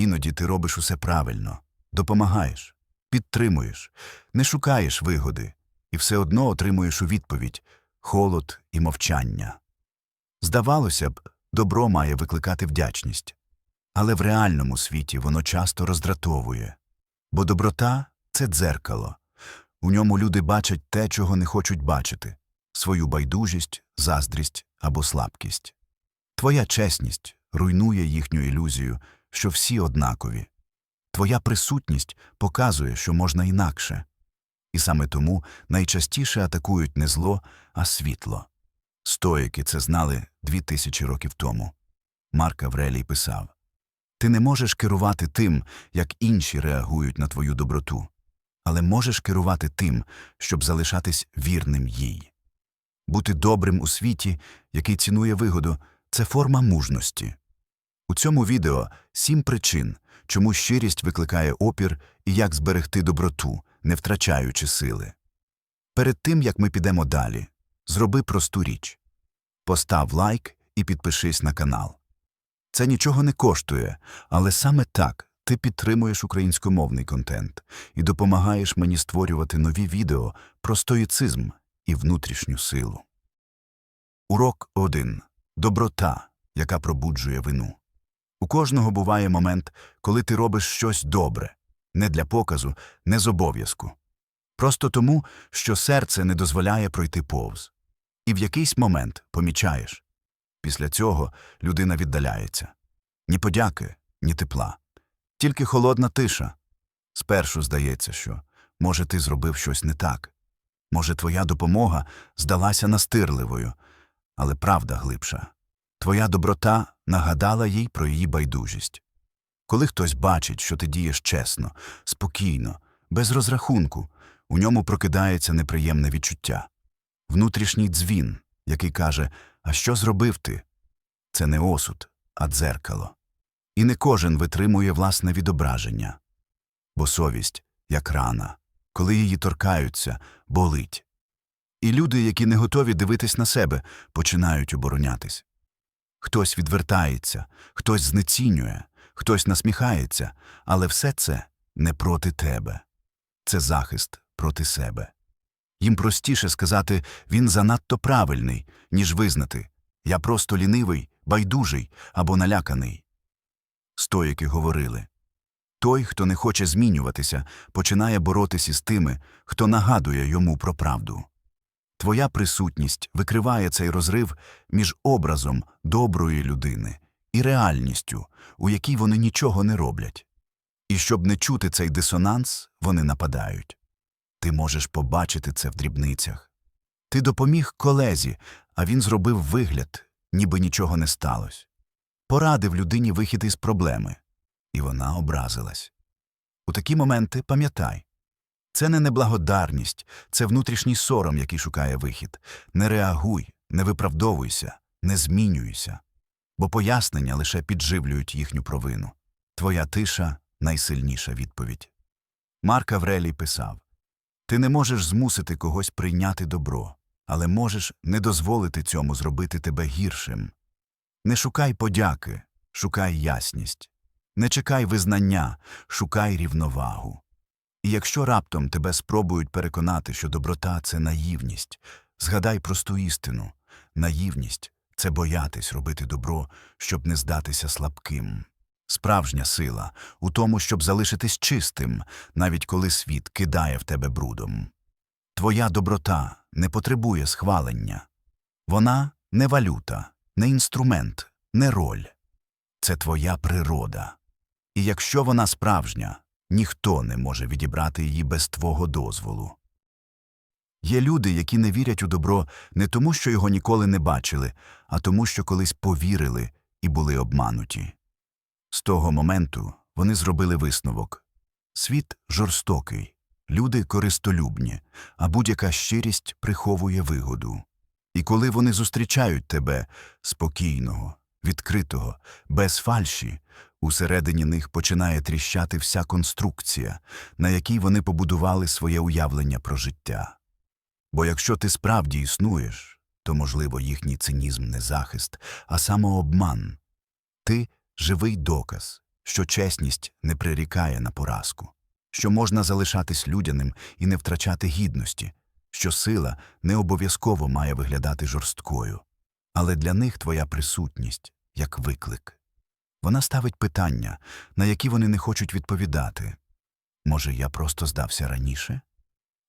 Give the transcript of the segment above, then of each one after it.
Іноді ти робиш усе правильно, допомагаєш, підтримуєш, не шукаєш вигоди, і все одно отримуєш у відповідь холод і мовчання. Здавалося б, добро має викликати вдячність, але в реальному світі воно часто роздратовує, бо доброта це дзеркало. У ньому люди бачать те, чого не хочуть бачити свою байдужість, заздрість або слабкість. Твоя чесність руйнує їхню ілюзію, що всі однакові. Твоя присутність показує, що можна інакше. І саме тому найчастіше атакують не зло, а світло. Стоїки це знали дві тисячі років тому. Марк Аврелій писав Ти не можеш керувати тим, як інші реагують на твою доброту, але можеш керувати тим, щоб залишатись вірним їй. Бути добрим у світі, який цінує вигоду, це форма мужності. У цьому відео сім причин, чому щирість викликає опір і як зберегти доброту, не втрачаючи сили. Перед тим, як ми підемо далі, зроби просту річ. Постав лайк і підпишись на канал. Це нічого не коштує, але саме так ти підтримуєш українськомовний контент і допомагаєш мені створювати нові відео про стоїцизм і внутрішню силу. Урок 1. Доброта, яка пробуджує вину. У кожного буває момент, коли ти робиш щось добре, не для показу, не з обов'язку. Просто тому, що серце не дозволяє пройти повз. І в якийсь момент помічаєш. Після цього людина віддаляється. Ні подяки, ні тепла. Тільки холодна тиша. Спершу здається, що, може, ти зробив щось не так. Може, твоя допомога здалася настирливою, але правда глибша. Твоя доброта нагадала їй про її байдужість. Коли хтось бачить, що ти дієш чесно, спокійно, без розрахунку, у ньому прокидається неприємне відчуття. Внутрішній дзвін, який каже А що зробив ти? Це не осуд, а дзеркало. І не кожен витримує власне відображення. Бо совість, як рана, коли її торкаються, болить. І люди, які не готові дивитись на себе, починають оборонятись. Хтось відвертається, хтось знецінює, хтось насміхається, але все це не проти тебе. Це захист проти себе. Їм простіше сказати він занадто правильний, ніж визнати я просто лінивий, байдужий або наляканий. Стоїки говорили той, хто не хоче змінюватися, починає боротися із тими, хто нагадує йому про правду. Твоя присутність викриває цей розрив між образом доброї людини і реальністю, у якій вони нічого не роблять. І щоб не чути цей дисонанс, вони нападають. Ти можеш побачити це в дрібницях. Ти допоміг колезі, а він зробив вигляд, ніби нічого не сталося. Порадив людині вихід із проблеми, і вона образилась. У такі моменти пам'ятай це не неблагодарність, це внутрішній сором, який шукає вихід. Не реагуй, не виправдовуйся, не змінюйся, бо пояснення лише підживлюють їхню провину. Твоя тиша найсильніша відповідь. Марк Аврелій писав Ти не можеш змусити когось прийняти добро, але можеш не дозволити цьому зробити тебе гіршим. Не шукай подяки, шукай ясність. Не чекай визнання, шукай рівновагу. І якщо раптом тебе спробують переконати, що доброта це наївність, згадай просту істину наївність це боятись робити добро, щоб не здатися слабким. Справжня сила у тому, щоб залишитись чистим, навіть коли світ кидає в тебе брудом. Твоя доброта не потребує схвалення. Вона не валюта, не інструмент, не роль. Це твоя природа. І якщо вона справжня, ніхто не може відібрати її без твого дозволу. Є люди, які не вірять у добро не тому, що його ніколи не бачили, а тому, що колись повірили і були обмануті. З того моменту вони зробили висновок світ жорстокий, люди користолюбні, а будь-яка щирість приховує вигоду. І коли вони зустрічають тебе спокійного, відкритого, без фальші, усередині них починає тріщати вся конструкція, на якій вони побудували своє уявлення про життя. Бо якщо ти справді існуєш, то, можливо, їхній цинізм не захист, а самообман. Ти живий доказ, що чесність не прирікає на поразку, що можна залишатись людяним і не втрачати гідності, що сила не обов'язково має виглядати жорсткою, але для них твоя присутність як виклик. Вона ставить питання, на які вони не хочуть відповідати. Може, я просто здався раніше?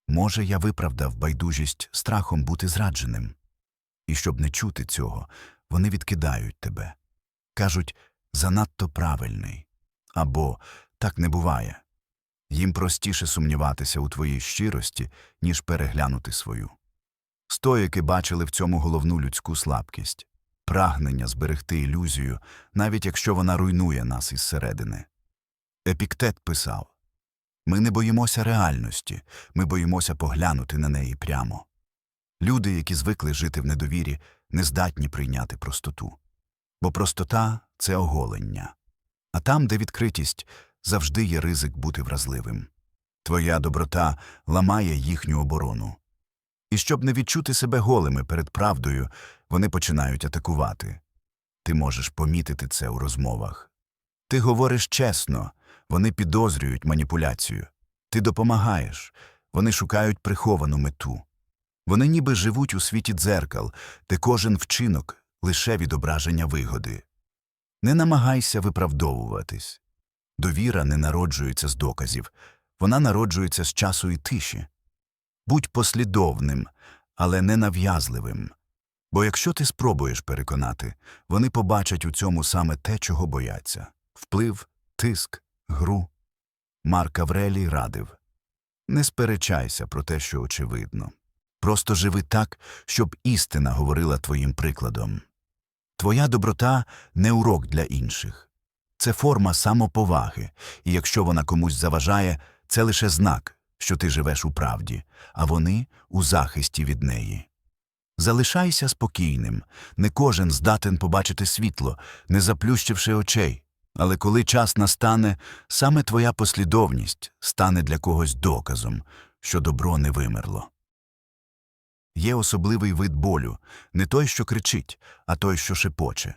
Може, я виправдав байдужість страхом бути зрадженим? І щоб не чути цього, вони відкидають тебе. Кажуть, занадто правильний. Або так не буває. Їм простіше сумніватися у твоїй щирості, ніж переглянути свою. Стоїки бачили в цьому головну людську слабкість прагнення зберегти ілюзію, навіть якщо вона руйнує нас із середини. Епіктет писав Ми не боїмося реальності, ми боїмося поглянути на неї прямо. Люди, які звикли жити в недовірі, не здатні прийняти простоту. Бо простота це оголення. А там, де відкритість, завжди є ризик бути вразливим. Твоя доброта ламає їхню оборону. І щоб не відчути себе голими перед правдою, вони починають атакувати. Ти можеш помітити це у розмовах. Ти говориш чесно, вони підозрюють маніпуляцію. Ти допомагаєш, вони шукають приховану мету. Вони ніби живуть у світі дзеркал, де кожен вчинок лише відображення вигоди. Не намагайся виправдовуватись. Довіра не народжується з доказів, вона народжується з часу і тиші. Будь послідовним, але не нав'язливим. Бо якщо ти спробуєш переконати, вони побачать у цьому саме те, чого бояться вплив, тиск, гру. Марк Аврелій радив Не сперечайся про те, що очевидно. Просто живи так, щоб істина говорила твоїм прикладом. Твоя доброта не урок для інших. Це форма самоповаги, і якщо вона комусь заважає, це лише знак, що ти живеш у правді, а вони у захисті від неї. Залишайся спокійним, не кожен здатен побачити світло, не заплющивши очей, але коли час настане, саме твоя послідовність стане для когось доказом, що добро не вимерло. Є особливий вид болю, не той, що кричить, а той, що шепоче.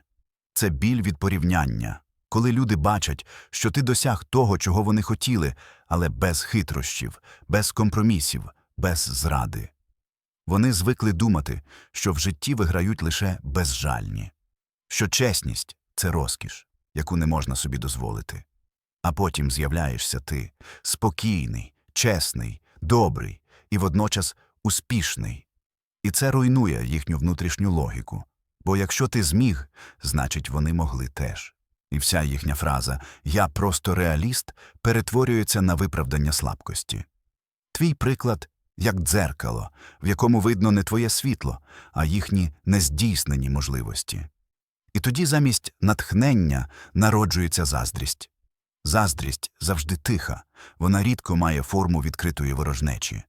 Це біль від порівняння, коли люди бачать, що ти досяг того, чого вони хотіли, але без хитрощів, без компромісів, без зради. Вони звикли думати, що в житті виграють лише безжальні, що чесність це розкіш, яку не можна собі дозволити. А потім з'являєшся ти спокійний, чесний, добрий і водночас успішний. І це руйнує їхню внутрішню логіку. Бо якщо ти зміг, значить вони могли теж. І вся їхня фраза Я просто реаліст перетворюється на виправдання слабкості. Твій приклад як дзеркало, в якому видно не твоє світло, а їхні нездійснені можливості. І тоді замість натхнення народжується заздрість. Заздрість завжди тиха, вона рідко має форму відкритої ворожнечі.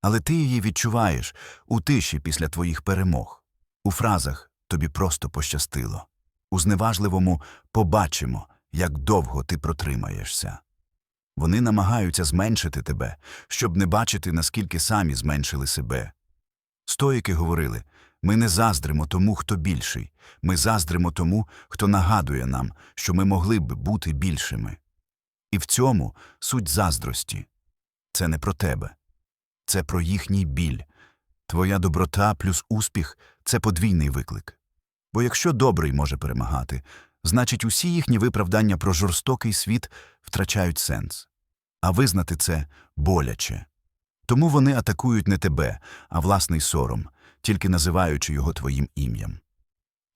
Але ти її відчуваєш у тиші після твоїх перемог, у фразах тобі просто пощастило, у зневажливому побачимо, як довго ти протримаєшся. Вони намагаються зменшити тебе, щоб не бачити, наскільки самі зменшили себе. Стоїки говорили ми не заздримо тому, хто більший, ми заздримо тому, хто нагадує нам, що ми могли б бути більшими. І в цьому суть заздрості це не про тебе, це про їхній біль. Твоя доброта плюс успіх це подвійний виклик. Бо якщо добрий може перемагати, значить усі їхні виправдання про жорстокий світ втрачають сенс. А визнати це боляче. Тому вони атакують не тебе, а власний сором, тільки називаючи його твоїм ім'ям.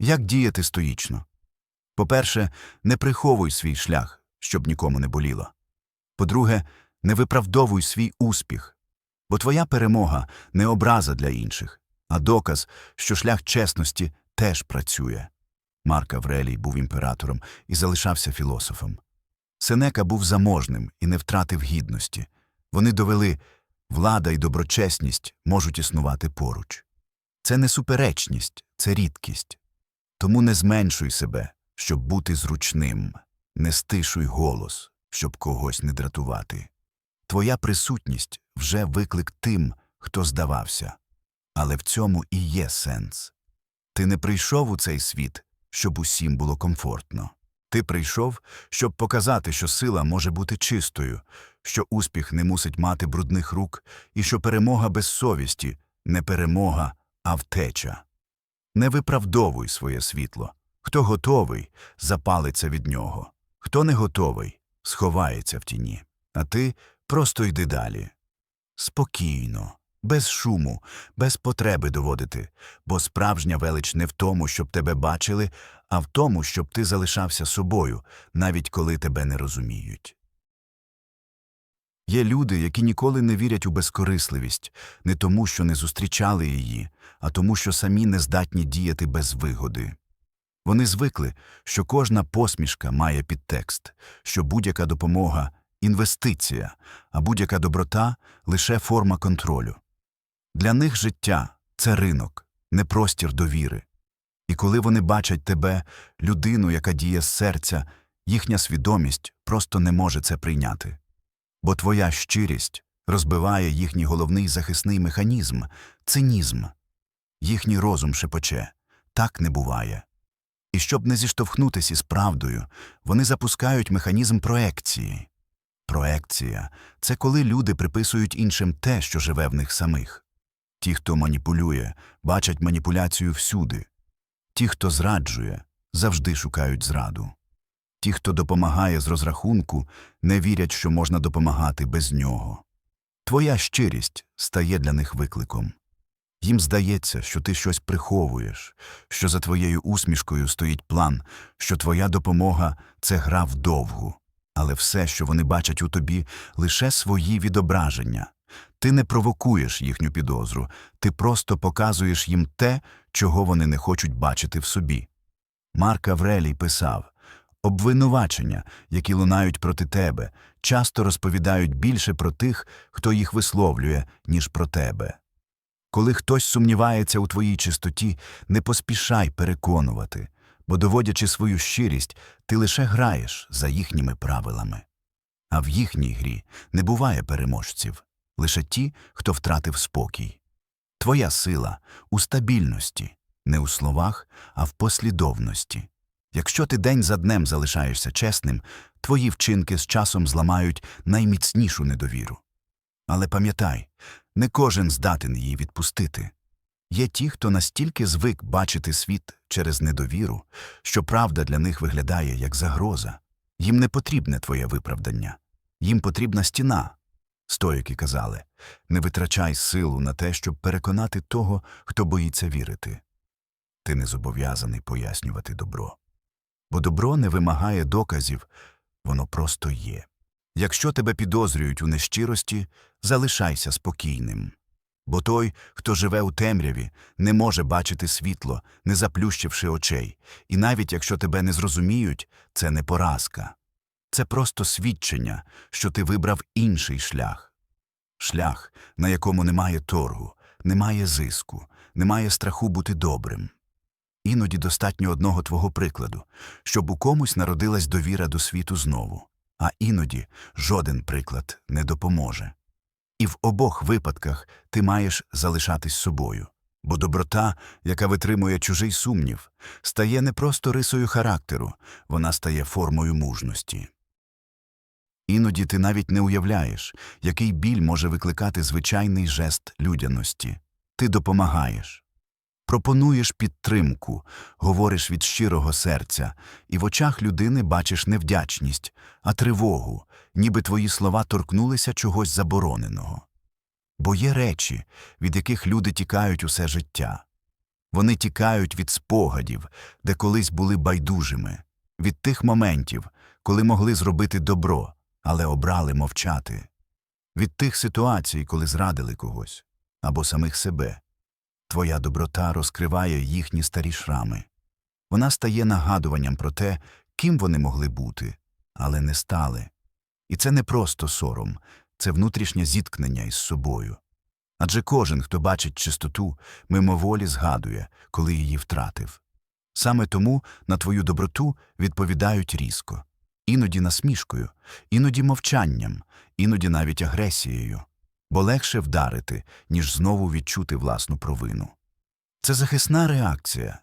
Як діяти стоїчно? По-перше, не приховуй свій шлях, щоб нікому не боліло. По-друге, не виправдовуй свій успіх, бо твоя перемога не образа для інших, а доказ, що шлях чесності теж працює. Марк Аврелій був імператором і залишався філософом. Сенека був заможним і не втратив гідності. Вони довели, влада і доброчесність можуть існувати поруч. Це не суперечність, це рідкість. Тому не зменшуй себе, щоб бути зручним, не стишуй голос, щоб когось не дратувати. Твоя присутність вже виклик тим, хто здавався. Але в цьому і є сенс. Ти не прийшов у цей світ, щоб усім було комфортно. Ти прийшов, щоб показати, що сила може бути чистою, що успіх не мусить мати брудних рук, і що перемога без совісті не перемога, а втеча. Не виправдовуй своє світло. Хто готовий, запалиться від нього. Хто не готовий, сховається в тіні. А ти просто йди далі. Спокійно, без шуму, без потреби доводити, бо справжня велич не в тому, щоб тебе бачили, а в тому, щоб ти залишався собою, навіть коли тебе не розуміють. Є люди, які ніколи не вірять у безкорисливість, не тому, що не зустрічали її, а тому, що самі не здатні діяти без вигоди. Вони звикли, що кожна посмішка має підтекст, що будь-яка допомога інвестиція, а будь-яка доброта лише форма контролю. Для них життя це ринок, не простір довіри. І коли вони бачать тебе, людину, яка діє з серця, їхня свідомість просто не може це прийняти. Бо твоя щирість розбиває їхній головний захисний механізм цинізм. Їхній розум шепоче так не буває. І щоб не зіштовхнутися із правдою, вони запускають механізм проекції. Проекція це коли люди приписують іншим те, що живе в них самих. Ті, хто маніпулює, бачать маніпуляцію всюди. Ті, хто зраджує, завжди шукають зраду. Ті, хто допомагає з розрахунку, не вірять, що можна допомагати без нього. Твоя щирість стає для них викликом. Їм здається, що ти щось приховуєш, що за твоєю усмішкою стоїть план, що твоя допомога це гра вдовгу. Але все, що вони бачать у тобі, лише свої відображення. Ти не провокуєш їхню підозру, ти просто показуєш їм те, чого вони не хочуть бачити в собі. Марк Аврелій писав обвинувачення, які лунають проти тебе, часто розповідають більше про тих, хто їх висловлює, ніж про тебе. Коли хтось сумнівається у твоїй чистоті, не поспішай переконувати, бо, доводячи свою щирість, ти лише граєш за їхніми правилами. А в їхній грі не буває переможців, лише ті, хто втратив спокій. Твоя сила у стабільності, не у словах, а в послідовності. Якщо ти день за днем залишаєшся чесним, твої вчинки з часом зламають найміцнішу недовіру. Але пам'ятай, не кожен здатен її відпустити. Є ті, хто настільки звик бачити світ через недовіру, що правда для них виглядає як загроза. Їм не потрібне твоє виправдання, їм потрібна стіна. Стоїки казали не витрачай силу на те, щоб переконати того, хто боїться вірити. Ти не зобов'язаний пояснювати добро. Бо добро не вимагає доказів, воно просто є. Якщо тебе підозрюють у нещирості, залишайся спокійним. Бо той, хто живе у темряві, не може бачити світло, не заплющивши очей, і навіть якщо тебе не зрозуміють, це не поразка. Це просто свідчення, що ти вибрав інший шлях. Шлях, на якому немає торгу, немає зиску, немає страху бути добрим. Іноді достатньо одного твого прикладу, щоб у комусь народилась довіра до світу знову, а іноді жоден приклад не допоможе. І в обох випадках ти маєш залишатись собою, бо доброта, яка витримує чужий сумнів, стає не просто рисою характеру, вона стає формою мужності. Іноді ти навіть не уявляєш, який біль може викликати звичайний жест людяності. Ти допомагаєш. Пропонуєш підтримку, говориш від щирого серця, і в очах людини бачиш не вдячність, а тривогу, ніби твої слова торкнулися чогось забороненого. Бо є речі, від яких люди тікають усе життя. Вони тікають від спогадів, де колись були байдужими, від тих моментів, коли могли зробити добро, але обрали мовчати, від тих ситуацій, коли зрадили когось або самих себе. Твоя доброта розкриває їхні старі шрами. Вона стає нагадуванням про те, ким вони могли бути, але не стали. І це не просто сором, це внутрішнє зіткнення із собою. Адже кожен, хто бачить чистоту, мимоволі згадує, коли її втратив. Саме тому на твою доброту відповідають різко, іноді насмішкою, іноді мовчанням, іноді навіть агресією бо легше вдарити, ніж знову відчути власну провину. Це захисна реакція.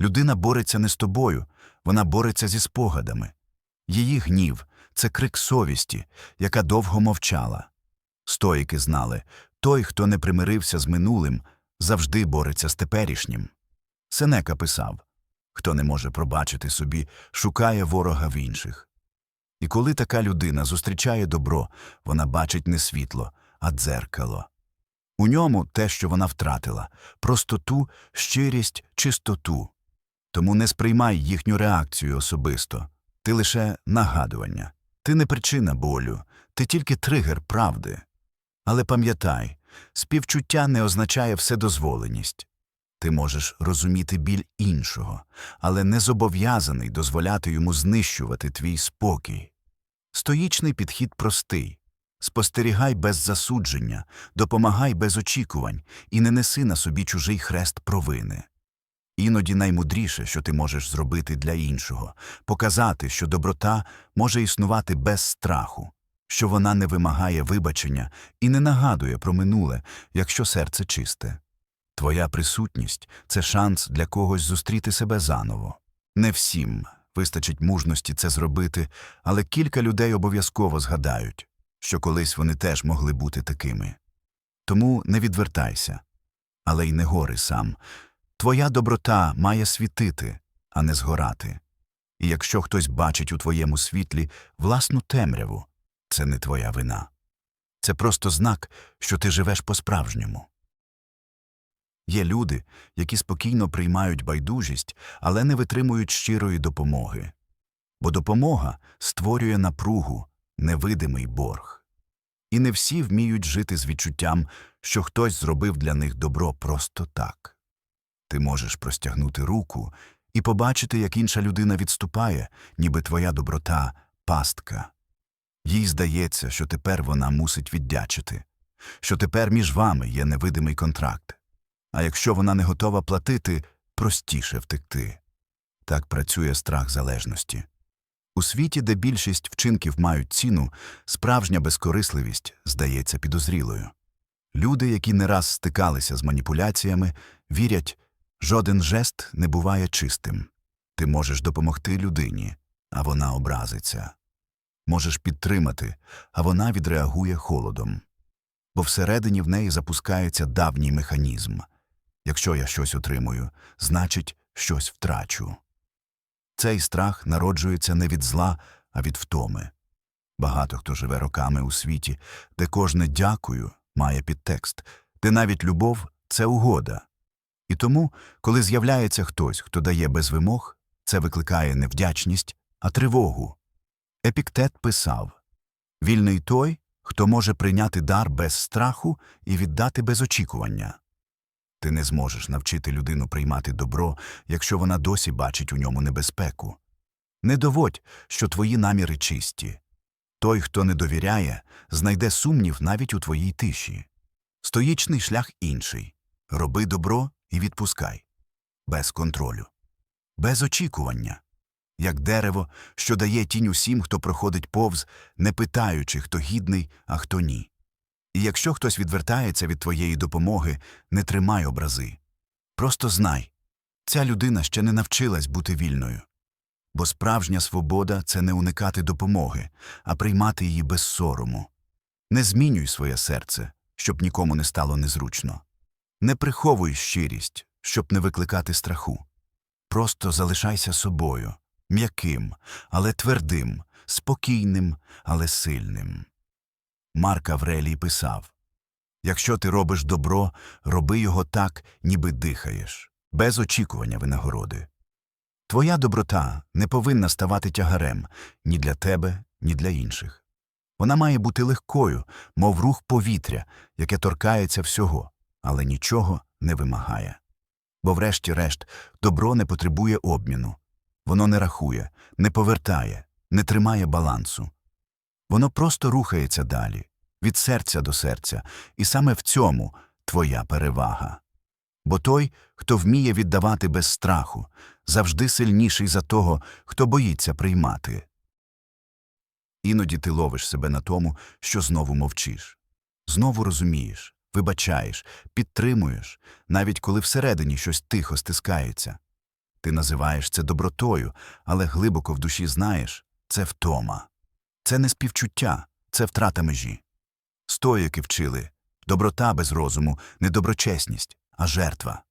Людина бореться не з тобою, вона бореться зі спогадами, Її гнів це крик совісті, яка довго мовчала. Стоїки знали той, хто не примирився з минулим, завжди бореться з теперішнім. Сенека писав хто не може пробачити собі, шукає ворога в інших. І коли така людина зустрічає добро, вона бачить не світло, а дзеркало. У ньому те, що вона втратила простоту, щирість, чистоту. Тому не сприймай їхню реакцію особисто. Ти лише нагадування. Ти не причина болю, ти тільки тригер правди. Але пам'ятай, співчуття не означає вседозволеність. Ти можеш розуміти біль іншого, але не зобов'язаний дозволяти йому знищувати твій спокій. Стоїчний підхід простий спостерігай без засудження, допомагай без очікувань і не неси на собі чужий хрест провини. Іноді наймудріше, що ти можеш зробити для іншого, показати, що доброта може існувати без страху, що вона не вимагає вибачення і не нагадує про минуле, якщо серце чисте. Твоя присутність це шанс для когось зустріти себе заново. Не всім вистачить мужності це зробити, але кілька людей обов'язково згадають, що колись вони теж могли бути такими. Тому не відвертайся, але й не гори сам. Твоя доброта має світити, а не згорати. І якщо хтось бачить у твоєму світлі власну темряву, це не твоя вина. Це просто знак, що ти живеш по-справжньому. Є люди, які спокійно приймають байдужість, але не витримують щирої допомоги. Бо допомога створює напругу, невидимий борг. І не всі вміють жити з відчуттям, що хтось зробив для них добро просто так. Ти можеш простягнути руку і побачити, як інша людина відступає, ніби твоя доброта пастка. Їй здається, що тепер вона мусить віддячити, що тепер між вами є невидимий контракт. А якщо вона не готова платити, простіше втекти. Так працює страх залежності. У світі, де більшість вчинків мають ціну, справжня безкорисливість здається підозрілою. Люди, які не раз стикалися з маніпуляціями, вірять, жоден жест не буває чистим. Ти можеш допомогти людині, а вона образиться. Можеш підтримати, а вона відреагує холодом. Бо всередині в неї запускається давній механізм. Якщо я щось отримую, значить, щось втрачу. Цей страх народжується не від зла, а від втоми. Багато хто живе роками у світі, де кожне дякую має підтекст, де навіть любов це угода. І тому, коли з'являється хтось, хто дає без вимог, це викликає не вдячність, а тривогу. Епіктет писав Вільний той, хто може прийняти дар без страху і віддати без очікування. Ти не зможеш навчити людину приймати добро, якщо вона досі бачить у ньому небезпеку. Не доводь, що твої наміри чисті. Той, хто не довіряє, знайде сумнів навіть у твоїй тиші. Стоїчний шлях інший роби добро і відпускай. Без контролю. Без очікування. Як дерево, що дає тінь усім, хто проходить повз, не питаючи, хто гідний, а хто ні. І якщо хтось відвертається від твоєї допомоги, не тримай образи. Просто знай ця людина ще не навчилась бути вільною. Бо справжня свобода це не уникати допомоги, а приймати її без сорому. Не змінюй своє серце, щоб нікому не стало незручно. Не приховуй щирість, щоб не викликати страху. Просто залишайся собою, м'яким, але твердим, спокійним, але сильним. Марк Аврелій писав Якщо ти робиш добро, роби його так, ніби дихаєш, без очікування винагороди. Твоя доброта не повинна ставати тягарем ні для тебе, ні для інших. Вона має бути легкою, мов рух повітря, яке торкається всього, але нічого не вимагає. Бо, врешті-решт, добро не потребує обміну, воно не рахує, не повертає, не тримає балансу. Воно просто рухається далі, від серця до серця, і саме в цьому твоя перевага. Бо той, хто вміє віддавати без страху, завжди сильніший за того, хто боїться приймати. Іноді ти ловиш себе на тому, що знову мовчиш, знову розумієш, вибачаєш, підтримуєш, навіть коли всередині щось тихо стискається. Ти називаєш це добротою, але глибоко в душі знаєш це втома. Це не співчуття, це втрата межі. Стоїки вчили доброта без розуму, не доброчесність, а жертва.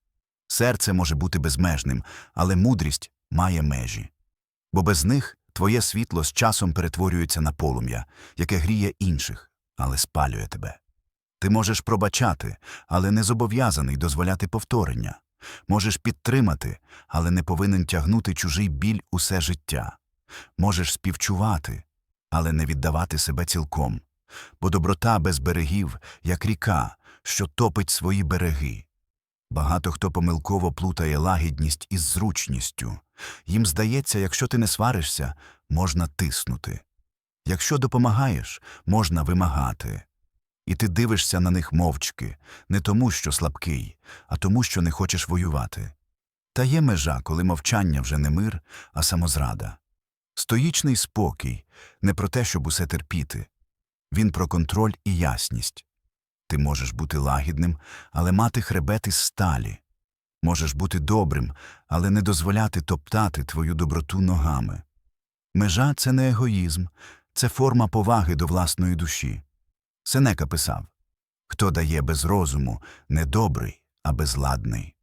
Серце може бути безмежним, але мудрість має межі. Бо без них твоє світло з часом перетворюється на полум'я, яке гріє інших, але спалює тебе. Ти можеш пробачати, але не зобов'язаний дозволяти повторення. Можеш підтримати, але не повинен тягнути чужий біль усе життя. Можеш співчувати, але не віддавати себе цілком. Бо доброта без берегів, як ріка, що топить свої береги. Багато хто помилково плутає лагідність із зручністю. Їм здається, якщо ти не сваришся, можна тиснути. Якщо допомагаєш, можна вимагати. І ти дивишся на них мовчки, не тому, що слабкий, а тому, що не хочеш воювати. Та є межа, коли мовчання вже не мир, а самозрада. Стоїчний спокій не про те, щоб усе терпіти. Він про контроль і ясність. Ти можеш бути лагідним, але мати хребет із сталі. Можеш бути добрим, але не дозволяти топтати твою доброту ногами. Межа це не егоїзм, це форма поваги до власної душі. Сенека писав Хто дає без розуму, не добрий, а безладний.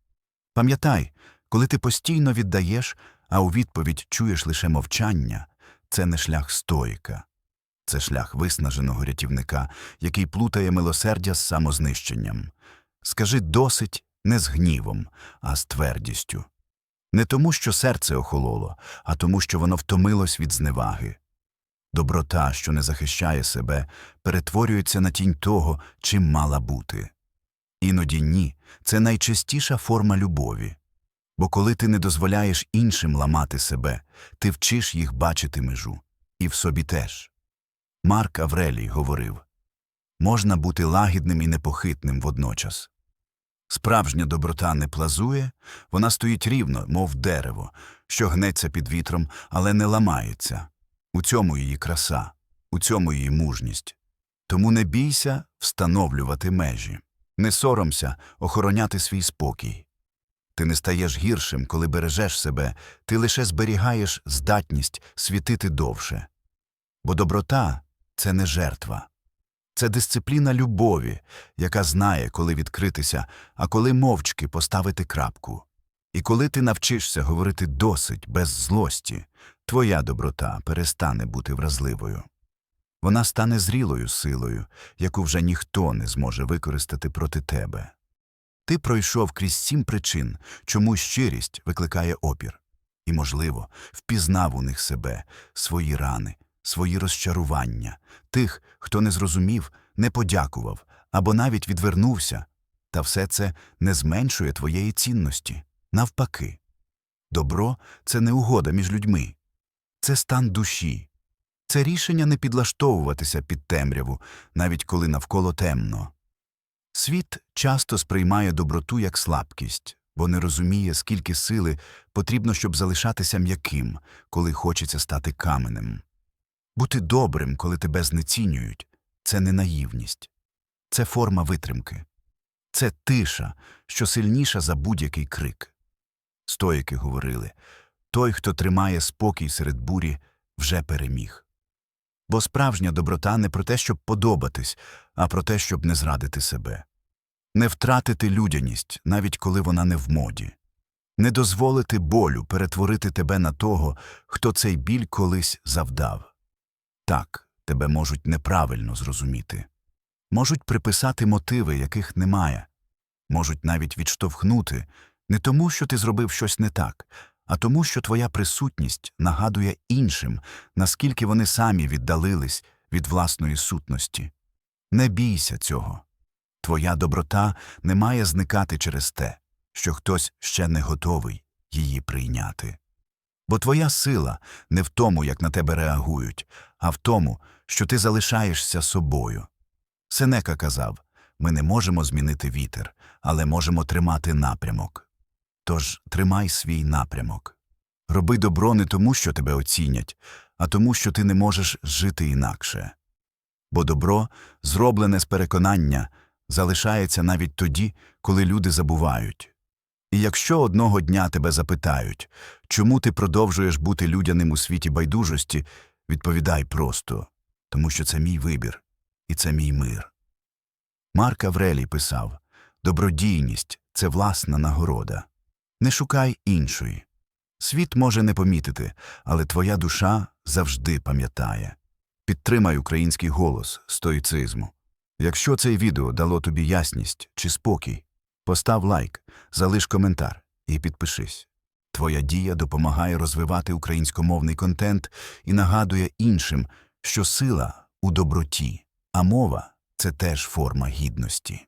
Пам'ятай, коли ти постійно віддаєш, а у відповідь чуєш лише мовчання, це не шлях стоїка. Це шлях виснаженого рятівника, який плутає милосердя з самознищенням. Скажи досить не з гнівом, а з твердістю. Не тому, що серце охололо, а тому, що воно втомилось від зневаги. Доброта, що не захищає себе, перетворюється на тінь того, чим мала бути. Іноді ні, це найчастіша форма любові. Бо коли ти не дозволяєш іншим ламати себе, ти вчиш їх бачити межу. І в собі теж. Марк Аврелій говорив можна бути лагідним і непохитним водночас. Справжня доброта не плазує, вона стоїть рівно, мов дерево, що гнеться під вітром, але не ламається. У цьому її краса, у цьому її мужність. Тому не бійся встановлювати межі, не соромся охороняти свій спокій. Ти не стаєш гіршим, коли бережеш себе, ти лише зберігаєш здатність світити довше. Бо доброта це не жертва. Це дисципліна любові, яка знає, коли відкритися, а коли мовчки поставити крапку. І коли ти навчишся говорити досить без злості, твоя доброта перестане бути вразливою. Вона стане зрілою силою, яку вже ніхто не зможе використати проти тебе. Ти пройшов крізь сім причин, чому щирість викликає опір, і, можливо, впізнав у них себе, свої рани, свої розчарування, тих, хто не зрозумів, не подякував або навіть відвернувся, та все це не зменшує твоєї цінності. Навпаки, добро це не угода між людьми, це стан душі, це рішення не підлаштовуватися під темряву, навіть коли навколо темно. Світ часто сприймає доброту як слабкість, бо не розуміє, скільки сили потрібно, щоб залишатися м'яким, коли хочеться стати каменем. Бути добрим, коли тебе знецінюють, це не наївність, це форма витримки, це тиша, що сильніша за будь-який крик. Стоїки говорили той, хто тримає спокій серед бурі, вже переміг. Бо справжня доброта не про те, щоб подобатись, а про те, щоб не зрадити себе, не втратити людяність, навіть коли вона не в моді, не дозволити болю перетворити тебе на того, хто цей біль колись завдав. Так, тебе можуть неправильно зрозуміти, можуть приписати мотиви, яких немає, можуть навіть відштовхнути не тому, що ти зробив щось не так, а тому, що твоя присутність нагадує іншим, наскільки вони самі віддалились від власної сутності. Не бійся цього. Твоя доброта не має зникати через те, що хтось ще не готовий її прийняти. Бо твоя сила не в тому, як на тебе реагують, а в тому, що ти залишаєшся собою. Сенека казав ми не можемо змінити вітер, але можемо тримати напрямок. Тож тримай свій напрямок. Роби добро не тому, що тебе оцінять, а тому, що ти не можеш жити інакше. Бо добро, зроблене з переконання, залишається навіть тоді, коли люди забувають. І якщо одного дня тебе запитають, чому ти продовжуєш бути людяним у світі байдужості, Відповідай просто, тому що це мій вибір, і це мій мир. Марк Аврелій писав Добродійність це власна нагорода. Не шукай іншої. Світ може не помітити, але твоя душа завжди пам'ятає. Підтримай український голос стоїцизму. Якщо це відео дало тобі ясність чи спокій, постав лайк, залиш коментар і підпишись. Твоя дія допомагає розвивати українськомовний контент і нагадує іншим, що сила у доброті, а мова це теж форма гідності.